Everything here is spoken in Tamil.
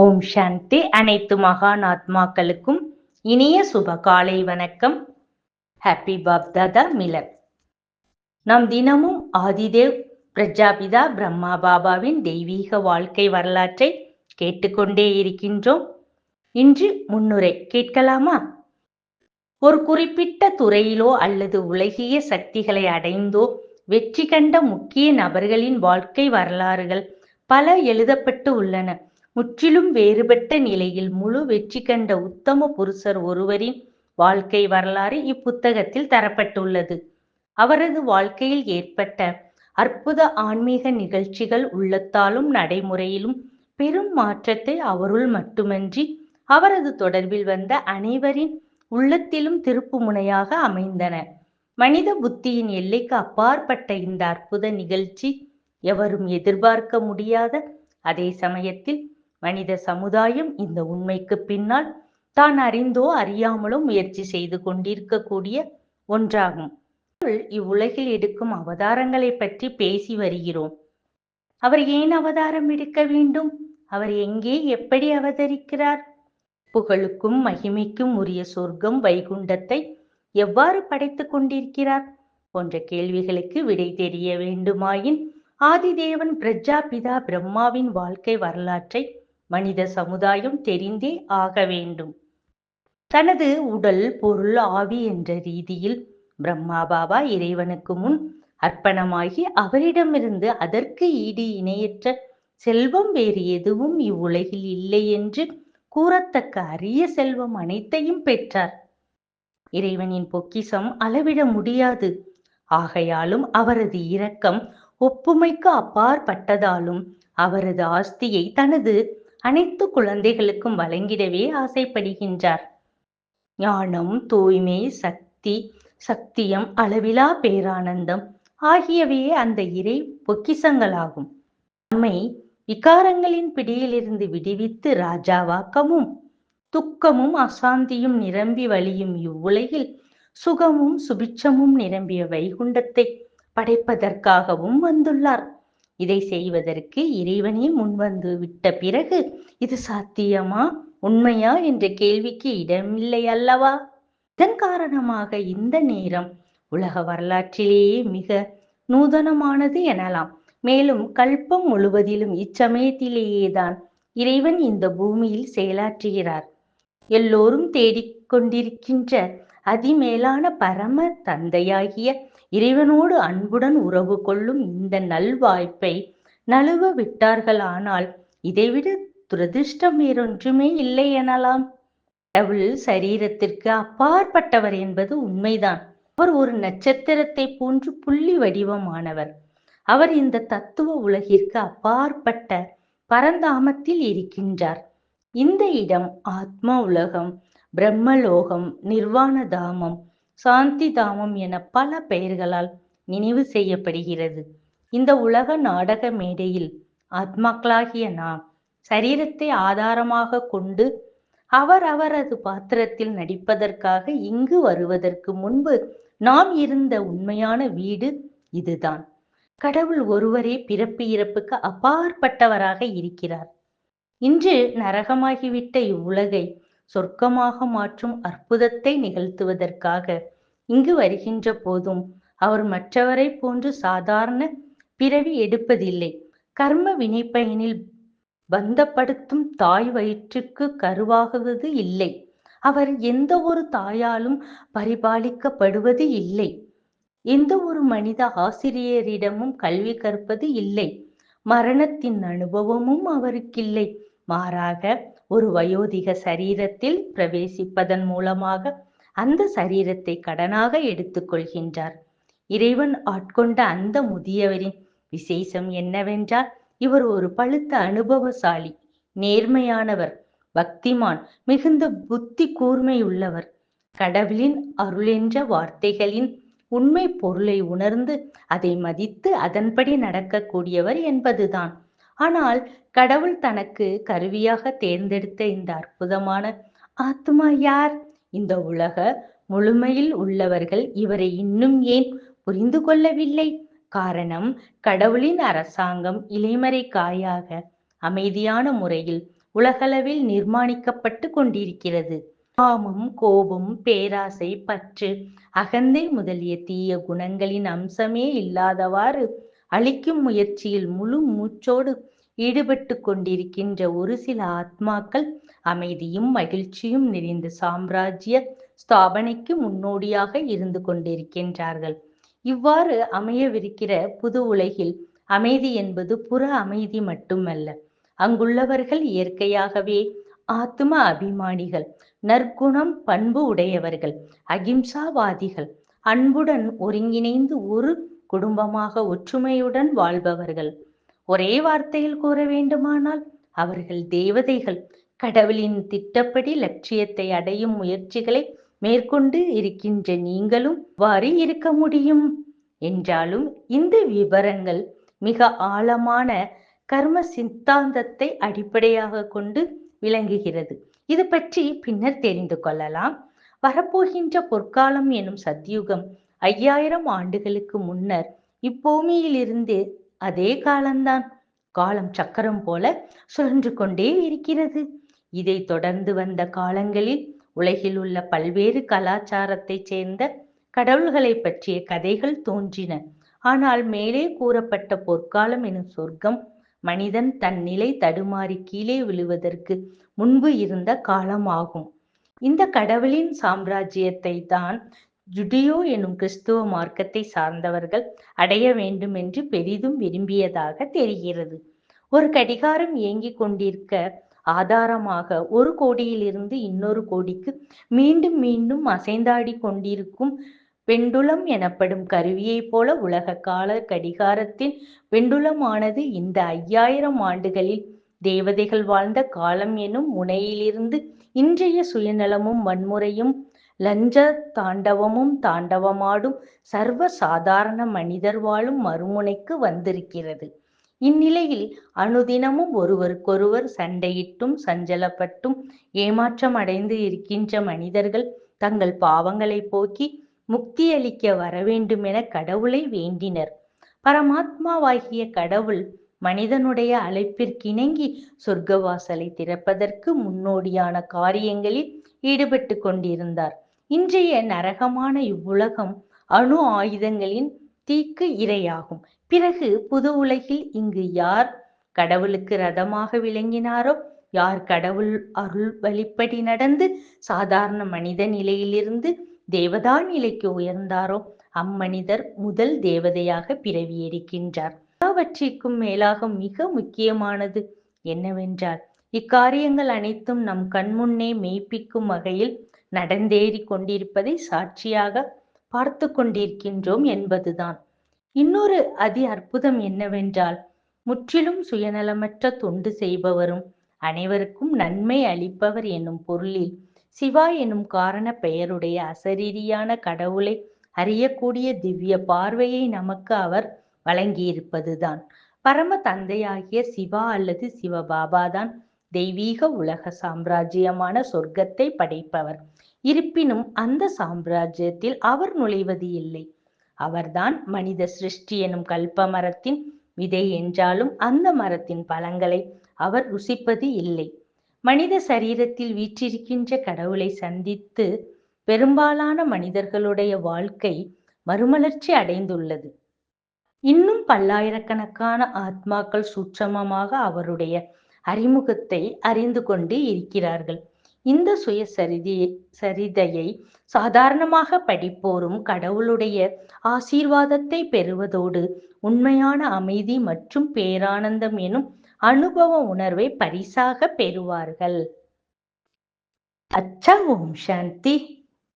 ஓம் சாந்தி. அனைத்து மகான் ஆத்மாக்களுக்கும் இனிய சுப காலை வணக்கம். ஹாப்பி பாப்தாதா மிலன் நாம் தினமும் ஆதிதேவ் பிரஜாபிதா பிரம்மா பாபாவின் தெய்வீக வாழ்க்கை வரலாற்றை கேட்டுக்கொண்டே இருக்கின்றோம். இன்று முன்னுரை கேட்கலாமா? ஒரு குறிப்பிட்ட துறையிலோ அல்லது உலகிய சக்திகளை அடைந்தோ வெற்றி கண்ட முக்கிய நபர்களின் வாழ்க்கை வரலாறுகள் பல எழுதப்பட்டு உள்ளன. முற்றிலும் வேறுபட்ட நிலையில் முழு வெற்றி கண்ட உத்தம புருஷர் ஒருவரின் வாழ்க்கை வரலாறு இப்புத்தகத்தில் தரப்பட்டுள்ளது. அவரது வாழ்க்கையில் ஏற்பட்ட அற்புத ஆன்மீக நிகழ்ச்சிகள் உள்ளத்தாலும் நடைமுறையிலும் பெரும் மாற்றத்தை அவருள் மட்டுமன்றி அவரது தொடர்பில் வந்த அனைவரின் உள்ளத்திலும் திருப்பு முனையாக அமைந்தன. மனித புத்தியின் எல்லைக்கு அப்பாற்பட்ட இந்த அற்புத நிகழ்ச்சி எவரும் எதிர்பார்க்க முடியாத அதே சமயத்தில் மனித சமுதாயம் இந்த உண்மைக்கு பின்னால் தான் அறிந்தோ அறியாமலோ முயற்சி செய்து கொண்டிருக்கக்கூடிய ஒன்றாகும். இவ்வுலகில் எடுக்கும் அவதாரங்களை பற்றி பேசி வருகிறோம். அவர் ஏன் அவதாரம் எடுக்க வேண்டும்? அவர் எங்கே எப்படி அவதரிக்கிறார்? புகழுக்கும் மகிமைக்கும் உரிய சொர்க்கம் வைகுண்டத்தை எவ்வாறு படைத்துக் கொண்டிருக்கிறார்? போன்ற கேள்விகளுக்கு விடை தெரிய வேண்டுமாயின் ஆதிதேவன் பிரஜாபிதா பிரம்மாவின் வாழ்க்கை வரலாற்றை மனித சமுதாயம் தெரிந்தே ஆக வேண்டும். தனது உடல் பொருள் ஆவி என்ற ரீதியில் பிரம்மா பாபா இறைவனுக்கு முன் அர்ப்பணமாகி அவரிடமிருந்து அதற்கு ஈடு இணையற்ற செல்வம் வேறு எதுவும் இவ்வுலகில் இல்லை என்று கூறத்தக்க அரிய செல்வம் அனைத்தையும் பெற்றார். இறைவனின் பொக்கிசம் அளவிட முடியாது. ஆகையாலும் அவரது இரக்கம் ஒப்புமைக்கு அப்பாற்பட்டதாலும் அவரது ஆஸ்தியை தனது அனைத்து குழந்தைகளுக்கும் வழங்கிடவே ஆசைப்படுகின்றார். ஞானம் தூய்மை சக்தி சக்தியம் அளவிலா பேரானந்தம் ஆகியவையே அந்த இறை பொக்கிசங்களாகும் நம்மை விகாரங்களின் பிடியிலிருந்து விடுவித்து ராஜாவாக்கமும் துக்கமும் அசாந்தியும் நிரம்பி வழியும் இவ்வுலகில் சுகமும் சுபிட்சமும் நிரம்பிய வைகுண்டத்தை படைப்பதற்காகவும் வந்துள்ளார். இதை செய்வதற்கு இறைவனே முன்வந்து விட்ட பிறகு இது சாத்தியமா? உண்மையா? என்ற கேள்விக்கு இடமில்லை அல்லவா? இதன் காரணமாக இந்த நேரம் உலக வரலாற்றிலேயே மிக நூதனமானது எனலாம். மேலும் கல்பம் முழுவதிலும் இச்சமயத்திலேயேதான் இறைவன் இந்த பூமியில் செயலாற்றுகிறார். எல்லோரும் தேடிக்கொண்டிருக்கின்ற அதிமேலான பரம தந்தையாகிய இறைவனோடு அன்புடன் உறவு கொள்ளும் இந்த நல்வாய்ப்பை நழுவ விட்டார்கள் ஆனால் இதைவிட துரதிருஷ்டம் வேறொன்றுமே இல்லை எனலாம். கடவுள் சரீரத்திற்கு அப்பாற்பட்டவர் என்பது உண்மைதான். அவர் ஒரு நட்சத்திரத்தை போன்று புள்ளி வடிவமானவர். அவர் இந்த தத்துவ உலகிற்கு அப்பாற்பட்ட பரந்தாமத்தில் இருக்கின்றார். இந்த இடம் ஆத்மா உலகம் பிரம்மலோகம் நிர்வாண தாமம் சாந்தி தாமம் என பல பெயர்களால் நினைவு செய்யப்படுகிறது. இந்த உலக நாடக மேடையில் ஆத்மாக்களாகிய நாம் சரீரத்தை ஆதாரமாக கொண்டு அவர் அவரது பாத்திரத்தில் நடிப்பதற்காக இங்கு வருவதற்கு முன்பு நாம் இருந்த உண்மையான வீடு இதுதான். கடவுள் ஒருவரே பிறப்பு இறப்புக்கு அப்பாற்பட்டவராக இருக்கிறார். இன்று நரகமாகிவிட்ட இவ்வுலகை சொர்க்கமாக மாற்றும் அற்புதத்தை நிகழ்த்துவதற்காக இங்கு வருகின்ற போதும் அவர் மற்றவரை போன்று சாதாரண பிறவி எடுப்பதில்லை. கர்ம வினைப்பயனில் பந்தப்படுத்தும் தாய் வயிற்றுக்கு கருவாகுவது இல்லை. அவர் எந்த ஒரு தாயாலும் பரிபாலிக்கப்படுவது இல்லை. எந்த ஒரு மனித ஆசிரியரிடமும் கல்வி கற்பது இல்லை. மரணத்தின் அனுபவமும் அவருக்கில்லை. மாறாக ஒரு வயோதிக சரீரத்தில் பிரவேசிப்பதன் மூலமாக அந்த சரீரத்தை கடனாக எடுத்துக்கொள்கின்றார் இறைவன் ஆட்கொண்ட அந்த முதியவரின் விசேஷம் என்னவென்றால் இவர் ஒரு பழுத்த அனுபவசாலி நேர்மையானவர் பக்திமான் மிகுந்த புத்தி கூர்மையுள்ளவர். கடவுளின் அருளென்ற வார்த்தைகளின் உண்மை பொருளை உணர்ந்து அதை மதித்து அதன்படி நடக்கக்கூடியவர் என்பதுதான். ஆனால் கடவுள் தனக்கு கருவியாக தேர்ந்தெடுத்த இந்த அற்புதமான ஆத்மா யார்? இந்த உலக முழுமையில் உள்ளவர்கள் இவரை இன்னும் ஏன் புரிந்து கொள்ளவில்லை? காரணம் கடவுளின் அரசாங்கம் இலைமறை காயாக அமைதியான முறையில் உலகளவில் நிர்மாணிக்கப்பட்டு கொண்டிருக்கிறது. காமம் கோபம் பேராசை பற்று அகந்தை முதலிய தீய குணங்களின் அம்சமே இல்லாதவாறு அழிக்கும் முயற்சியில் முழு மூச்சோடு ஈடுபட்டு கொண்டிருக்கின்ற ஒரு சில ஆத்மாக்கள் அமைதியும் மகிழ்ச்சியும் நிறைந்த சாம்ராஜ்ய ஸ்தாபனைக்கு முன்னோடியாக இருந்து கொண்டிருக்கின்றார்கள். இவ்வாறு அமையவிருக்கிற புது உலகில் அமைதி என்பது புற அமைதி மட்டுமல்ல அங்குள்ளவர்கள் இயற்கையாகவே ஆத்ம அபிமானிகள் நற்குணம் பண்பு உடையவர்கள் அகிம்சாவாதிகள் அன்புடன் ஒருங்கிணைந்து ஒரு குடும்பமாக ஒற்றுமையுடன் வாழ்பவர்கள். ஒரே வார்த்தையில் கூற வேண்டுமானால் அவர்கள் தேவதைகள். கடவுளின் திட்டப்படி லட்சியத்தை அடையும் முயற்சிகளை மேற்கொண்டு இருக்கின்ற நீங்களும் வாரி இருக்க முடியும். என்றாலும் இந்த விவரங்கள் மிக ஆழமான கர்ம சித்தாந்தத்தை அடிப்படையாக கொண்டு விளங்குகிறது. இது பற்றி பின்னர் தெரிந்து கொள்ளலாம். வரப்போகின்ற பொற்காலம் எனும் சத்யுகம் ஐயாயிரம் ஆண்டுகளுக்கு முன்னர் இப்பூமியிலிருந்து அதே காலம்தான். காலம் சக்கரம் போல சுழன்று கொண்டே இருக்கிறது. இதை தொடர்ந்து வந்த காலங்களில் உலகில் உள்ள பல்வேறு கலாச்சாரத்தைச் சேர்ந்த கடவுள்களை பற்றிய கதைகள் தோன்றின. ஆனால் மேலே கூறப்பட்ட பொற்காலம் எனும் சொர்க்கம் மனிதன் தன் நிலை தடுமாறி கீழே விழுவதற்கு முன்பு இருந்த காலமாகும். இந்த கடவுளின் சாம்ராஜ்யத்தை தான் ஜுடியோ எனும் கிறிஸ்துவ மார்க்கத்தை சார்ந்தவர்கள் அடைய வேண்டும் என்று பெரிதும் விரும்பியதாக தெரிகிறது. ஒரு கடிகாரம் இயங்கிக் கொண்டிருக்க ஆதாரமாக ஒரு கோடியிலிருந்து இன்னொரு கோடிக்கு மீண்டும் மீண்டும் அசைந்தாடி கொண்டிருக்கும் பெண்டுலம் எனப்படும் கருவியைப் போல உலக கால கடிகாரத்தின் பெண்டுலமானது இந்த ஐயாயிரம் ஆண்டுகளில் தேவதைகள் வாழ்ந்த காலம் எனும் முனையிலிருந்து இன்றைய சுயநலமும் வன்முறையும் லஞ்ச தாண்டவமும் தாண்டவமாடும் சர்வ சாதாரண மனிதர் வாழும் மறுமுனைக்கு வந்திருக்கிறது. இந்நிலையில் அனுதினமும் ஒருவருக்கொருவர் சண்டையிட்டும் சஞ்சலப்பட்டும் ஏமாற்றம் அடைந்து இருக்கின்ற மனிதர்கள் தங்கள் பாவங்களை போக்கி முக்தியளிக்க வரவேண்டும் என கடவுளை வேண்டினர். பரமாத்மாவாகிய கடவுள் மனிதனுடைய அழைப்பிற்கிணங்கி சொர்க்கவாசலை திறப்பதற்கு முன்னோடியான காரியங்களில் ஈடுபட்டு கொண்டிருந்தார். இன்றைய நரகமான இவ்வுலகம் அணு ஆயுதங்களின் தீக்கு இரையாகும். பிறகு புது உலகில் இங்கு யார் கடவுளுக்கு ரதமாக விளங்கினாரோ? யார் கடவுள் அருள் வழிப்படி நடந்து சாதாரண மனித நிலையிலிருந்து தேவதா நிலைக்கு உயர்ந்தாரோ? அம்மனிதர் முதல் தேவதையாக பிறவி எடுக்கின்றார் எல்லாவற்றிற்கும் மேலாக மிக முக்கியமானது என்னவென்றால் இக்காரியங்கள் அனைத்தும் நம் கண்முன்னே மெய்ப்பிக்கும் வகையில் நடந்தேறி கொண்டிருப்பதை சாட்சியாக பார்த்து கொண்டிருக்கின்றோம் என்பதுதான். இன்னொரு அதி அற்புதம் என்னவென்றால் முற்றிலும் சுயநலமற்ற தொண்டு செய்பவரும் அனைவருக்கும் நன்மை அளிப்பவர் என்னும் பொருளில் சிவா எனும் காரண பெயருடைய அசரீரியான கடவுளை அறியக்கூடிய திவ்ய பார்வையை நமக்கு அவர் வழங்கியிருப்பதுதான். பரம தந்தையாகிய சிவா அல்லது சிவபாபாதான் தெய்வீக உலக சாம்ராஜ்யமான சொர்க்கத்தை படைப்பவர். இருப்பினும் அந்த சாம்ராஜ்யத்தில் அவர் நுழைவது இல்லை. அவர்தான் மனித சிருஷ்டி எனும் கல்ப மரத்தின் விதை என்றாலும் அந்த மரத்தின் பழங்களை அவர் ருசிப்பது இல்லை. மனித சரீரத்தில் வீற்றிருக்கின்ற கடவுளை சந்தித்து பெரும்பாலான மனிதர்களுடைய வாழ்க்கை மறுமலர்ச்சி அடைந்துள்ளது. இன்னும் பல்லாயிரக்கணக்கான ஆத்மாக்கள் சூட்சமமாக அவருடைய அறிமுகத்தை அறிந்து கொண்டு இருக்கிறார்கள். இந்த சுய சரிதி சரிதையை சாதாரணமாக படிப்போரும் கடவுளுடைய ஆசீர்வாதத்தை பெறுவதோடு உண்மையான அமைதி மற்றும் பேரானந்தம் எனும் அனுபவ உணர்வை பரிசாக பெறுவார்கள். அச்சா ஓம் சாந்தி.